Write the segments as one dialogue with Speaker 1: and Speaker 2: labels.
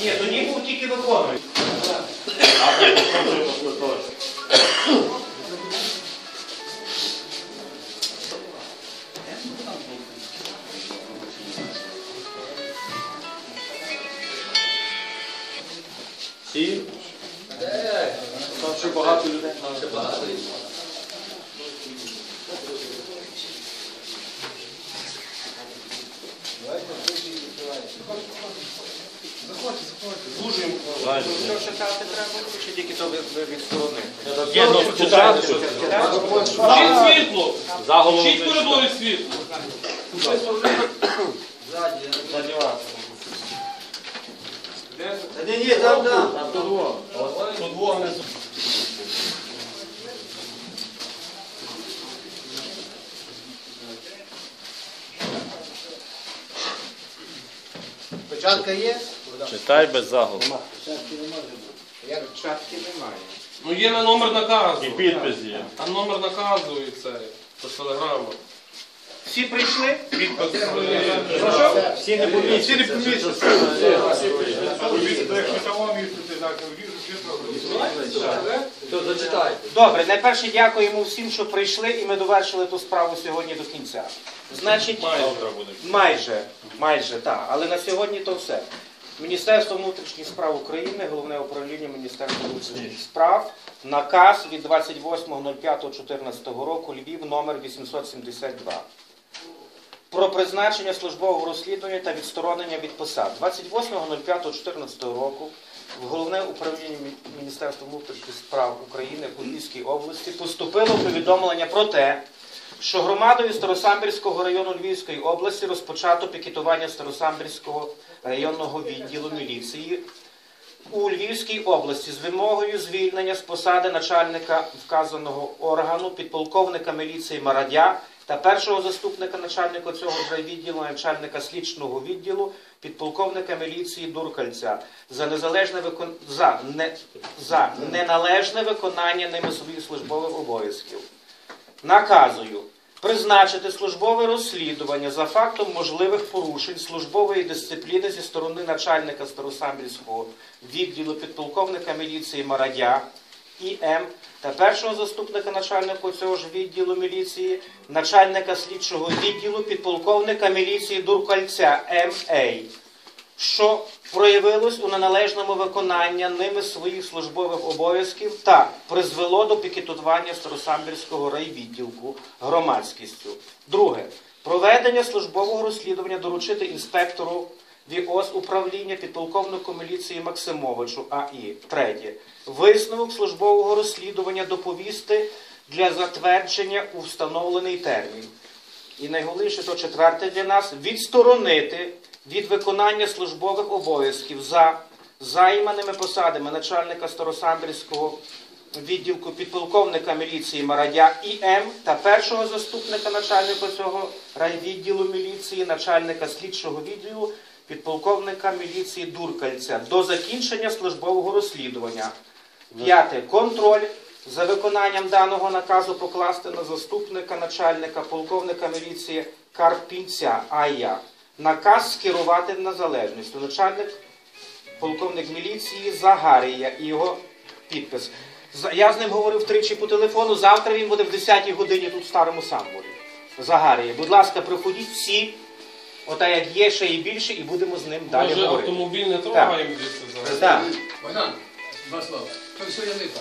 Speaker 1: Ні, тоді був тільки виконуючий.
Speaker 2: І там ще багато людей.
Speaker 1: Дуже їм Що читати треба, чи тільки то ви- відсторонити?
Speaker 2: Є ну.
Speaker 3: Включіть світло!
Speaker 2: Заголовок.
Speaker 3: Включіть коридорі світло!
Speaker 4: Ні, ні, там, там. Печатка є?
Speaker 2: Читай без заголовку.
Speaker 4: Як?
Speaker 1: Шапки немає.
Speaker 3: Ну є на номер наказу.
Speaker 2: І підпис є.
Speaker 3: Там номер наказу і це. По телеграму.
Speaker 1: Всі прийшли?
Speaker 3: Підпис.
Speaker 2: Всі не помітять.
Speaker 1: Добре, найперше дякуємо всім, що прийшли, і ми довершили ту справу сьогодні до кінця. Значить, майже, майже, так. Але на сьогодні то все. Міністерство внутрішніх справ України, головне управління Міністерства внутрішніх справ, наказ від 28.05.14 року Львів номер 872 про призначення службового розслідування та відсторонення від посад. 28.05.14 року в головне управління Міністерства внутрішніх справ України у Львівській області поступило повідомлення про те, що громадою Старосамбірського району Львівської області розпочато пікетування Старосамбірського районного відділу міліції у Львівській області з вимогою звільнення з посади начальника вказаного органу підполковника міліції Марадя та першого заступника начальника цього ж райвідділу, начальника слідчого відділу, підполковника міліції Дуркальця за незалежне викон... за, не... за неналежне виконання ними своїх службових обов'язків. Наказую призначити службове розслідування за фактом можливих порушень службової дисципліни зі сторони начальника Старосамбірського відділу підполковника міліції Марадя І.М. та першого заступника начальника цього ж відділу міліції, начальника слідчого відділу підполковника міліції Дуркальця М.А що проявилось у неналежному виконанні ними своїх службових обов'язків та призвело до пікетування Старосамбірського райвідділку громадськістю. Друге. Проведення службового розслідування доручити інспектору ВІОС управління підполковнику міліції Максимовичу АІ. Третє. Висновок службового розслідування доповісти для затвердження у встановлений термін. І найголовніше, то четверте для нас відсторонити від виконання службових обов'язків за займаними посадами начальника Старосамбірського відділку підполковника міліції Марадя І.М. та першого заступника начальника цього райвідділу міліції, начальника слідчого відділу підполковника міліції Дуркальця до закінчення службового розслідування. П'яте. Контроль за виконанням даного наказу покласти на заступника начальника полковника міліції Карпінця А.Я. Наказ скерувати на залежність. Начальник полковник міліції Загарія і його підпис. Я з ним говорив тричі по телефону. Завтра він буде в 10-й годині тут в старому самбурі. Загарія. Будь ласка, приходіть всі, ота як є, ще і більше, і будемо з ним далі
Speaker 3: Може
Speaker 1: говорити.
Speaker 3: автомобіль не трогаємо.
Speaker 1: Так.
Speaker 5: Богдан, два слова. То все липа.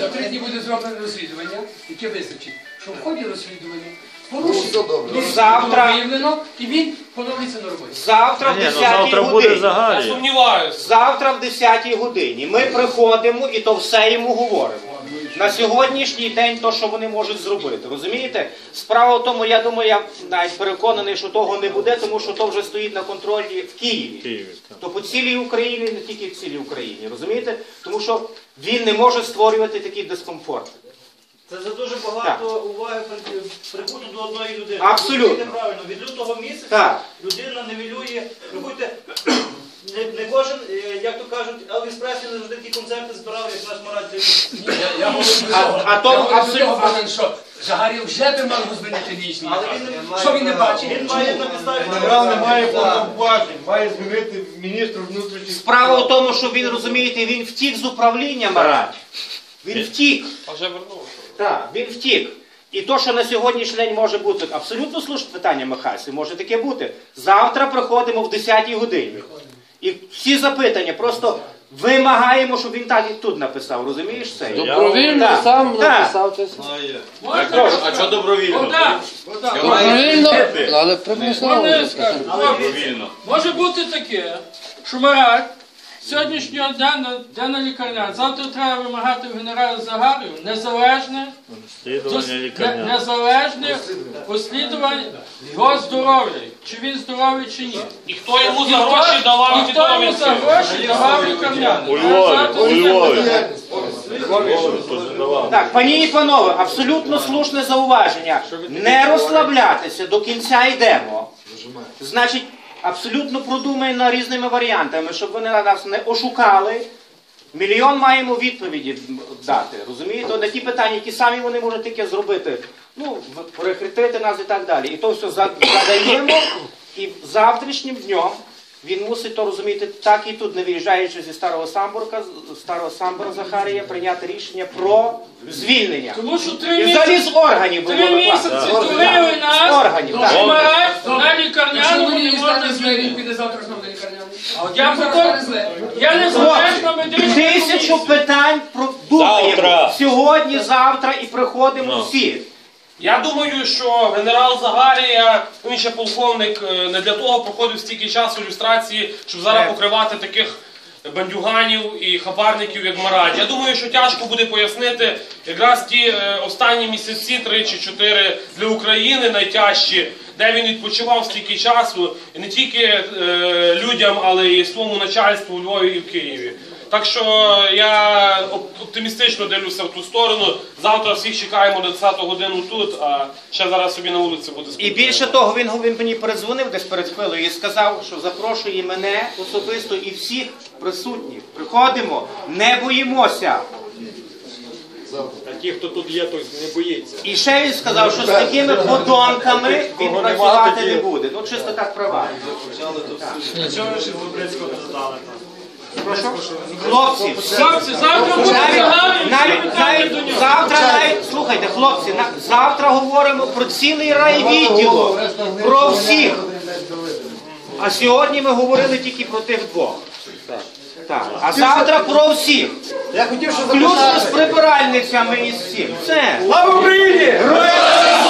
Speaker 5: За три дні буде зроблено розслідування, яке визначить, що в ході розслідування порушення Ну,
Speaker 1: Завтра-
Speaker 5: виявлено, і він поновиться на роботі.
Speaker 1: Завтра в 10-й
Speaker 2: ну завтра буде
Speaker 1: годині.
Speaker 3: Я
Speaker 2: загалі.
Speaker 3: сумніваюся.
Speaker 1: Завтра в 10-й годині ми приходимо і то все йому говоримо. На сьогоднішній день то, що вони можуть зробити. Розумієте? Справа в тому, я думаю, я навіть переконаний, що того не буде, тому що то вже стоїть на контролі в Києві.
Speaker 2: Києві. так.
Speaker 1: То по цілій Україні, не тільки в цілій Україні, розумієте? Тому що він не може створювати такий дискомфорт.
Speaker 6: Це за дуже багато уваги при- прикуто до одної людини.
Speaker 1: Абсолютно.
Speaker 6: Це неправильно. Від лютого місяця
Speaker 1: Так.
Speaker 6: людина невілює. Рахуйте, кожен, е, як то кажуть, Елвіс Преслі завжди ті концерти збирав, як наш Марат Левін.
Speaker 5: Я говорю
Speaker 1: А- а то абсолютно-
Speaker 5: Богдан, що Загарів вже би мав змінити лічні.
Speaker 6: Але він не
Speaker 5: Що він не бачить?
Speaker 6: Він має на підставі.
Speaker 7: Генерал не має повноважень, має змінити міністр внутрішніх
Speaker 1: Справа в тому, що він, розумієте, він втік з управління Мараті. Він втік.
Speaker 3: А вже вернувся.
Speaker 1: Так, він втік. І то, що на сьогоднішній день може бути абсолютно слушне питання Михайся, може таке бути. Завтра приходимо в 10-й годині. І всі запитання просто вимагаємо, щоб він так і тут написав. Розумієш це?
Speaker 8: Добровільно
Speaker 1: Так,
Speaker 8: сам
Speaker 1: так.
Speaker 8: написав це.
Speaker 2: Прошу, а що добровільно?
Speaker 9: Богдан,
Speaker 8: Добровільно, але примусово. вже.
Speaker 2: Добровільно.
Speaker 9: Може бути таке, що Марат сьогоднішнього дня дена лікарня. Завтра треба вимагати в генерала Загарію незалежне,
Speaker 2: лікарня.
Speaker 9: незалежне розслідування його здоров'я. Чи він здоровий, чи ні.
Speaker 3: І хто йому за гроші давав
Speaker 9: І
Speaker 3: ті
Speaker 9: хто йому за гроші давав лікарняний.
Speaker 2: У Львові,
Speaker 9: Завтра
Speaker 2: у
Speaker 9: це
Speaker 2: Львові.
Speaker 9: буде.
Speaker 1: Так, пані і панове, абсолютно слушне зауваження. Не розслаблятися, до кінця йдемо. Значить, абсолютно продумана різними варіантами, щоб вони нас не ошукали. Мільйон маємо відповіді дати. Розумієте? На ті питання, які самі вони можуть тільки зробити. Ну, в- нас і так далі. І то все задаємо, і завтрашнім днем він мусить то розуміти, так і тут, не виїжджаючи зі старого Самбурга, з старого Самбура Захарія, прийняти рішення про звільнення.
Speaker 9: Тому що три
Speaker 1: І взагалі
Speaker 9: місяці,
Speaker 1: з органів було
Speaker 9: три місяці дурили
Speaker 1: З органів, так.
Speaker 9: Марат на лікарняному не можна звільнити.
Speaker 5: піде завтра знову на
Speaker 9: от я
Speaker 5: зле.
Speaker 9: я не залежна
Speaker 1: Хлопці,
Speaker 9: медична
Speaker 1: тисячу питань продумаємо.
Speaker 2: Завтра.
Speaker 1: Сьогодні, завтра і приходимо
Speaker 2: Ну.
Speaker 1: всі.
Speaker 3: Я думаю, що генерал Загарія, він ще полковник, е, не для того проходив стільки часу люстрації, щоб зараз покривати таких бандюганів і хабарників, як Мараді. Я думаю, що тяжко буде пояснити якраз ті е, останні місяці, три чи чотири для України найтяжчі, де він відпочивав стільки часу, і не тільки е, людям, але й своєму начальству у Львові і в Києві. Так що я оптимістично дивлюся в ту сторону. Завтра всіх чекаємо на 10 годину тут, а ще зараз собі на вулиці буде
Speaker 1: І більше того, він, він мені передзвонив десь перед хвилею і сказав, що запрошує мене особисто і всіх присутніх. Приходимо, не боїмося.
Speaker 7: А ті, хто тут є, той не боїться.
Speaker 1: І ще він сказав, що з такими подонками він працювати не буде. Ну чисто так права. Прошу? Хлопці, всі
Speaker 9: Хлопці, завтра буде
Speaker 1: Навіть,
Speaker 9: Загарій, всі
Speaker 1: навіть, завтра, навіть, слухайте, хлопці, на, завтра говоримо про цілий райвідділок, про всіх. А сьогодні ми говорили тільки про тих двох. Так. А завтра про всіх.
Speaker 4: Я хотів, щоб
Speaker 1: Включно з прибиральницями і всіх. Все.
Speaker 7: Слава Україні!
Speaker 9: Слава